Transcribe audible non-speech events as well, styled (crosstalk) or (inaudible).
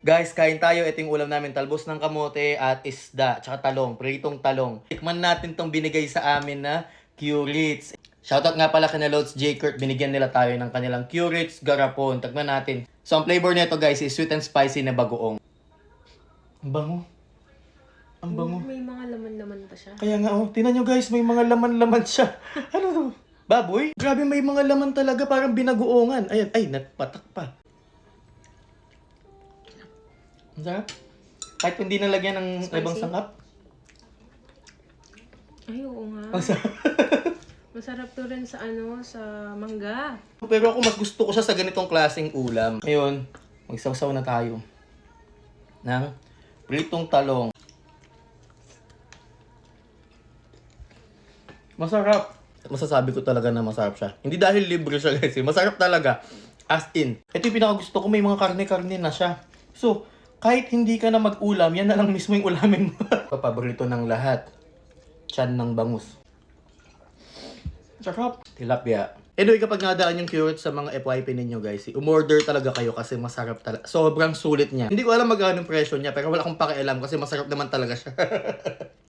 Guys, kain tayo. Ito yung ulam namin. Talbos ng kamote at isda. Tsaka talong. Pritong talong. Tikman natin tong binigay sa amin na Curits. Shoutout nga pala kina Lods J. Kurt. Binigyan nila tayo ng kanilang Curits Garapon. Tikman natin. So, ang flavor nito guys is sweet and spicy na bagoong. Ang bango. Ang bango. May mga laman-laman pa siya. Kaya nga, oh, tinan nyo guys, may mga laman-laman siya. (laughs) ano to? Baboy? Grabe, may mga laman talaga, parang binagoongan. Ayan, ay, natpatak pa. Ang sarap. Kahit hindi nalagyan ng Spicy? ibang sangkap. Ay, oo nga. Ang sarap. (laughs) Masarap to rin sa ano, sa mangga. Pero ako mas gusto ko siya sa ganitong klaseng ulam. Ngayon, magsawsaw na tayo. Ng pritong talong. Masarap. Masasabi ko talaga na masarap siya. Hindi dahil libre siya guys. eh. Masarap talaga. As in. Ito yung pinaka gusto ko. May mga karne-karne na siya. So, kahit hindi ka na mag-ulam, yan na lang mismo yung ulamin mo. (laughs) Paborito ng lahat. Chan ng bangus. Sarap. Tilapia. Anyway, kapag nadaan yung curate sa mga FYP ninyo guys, umorder talaga kayo kasi masarap talaga. Sobrang sulit niya. Hindi ko alam magkano yung presyo niya, pero wala akong pakialam kasi masarap naman talaga siya. (laughs)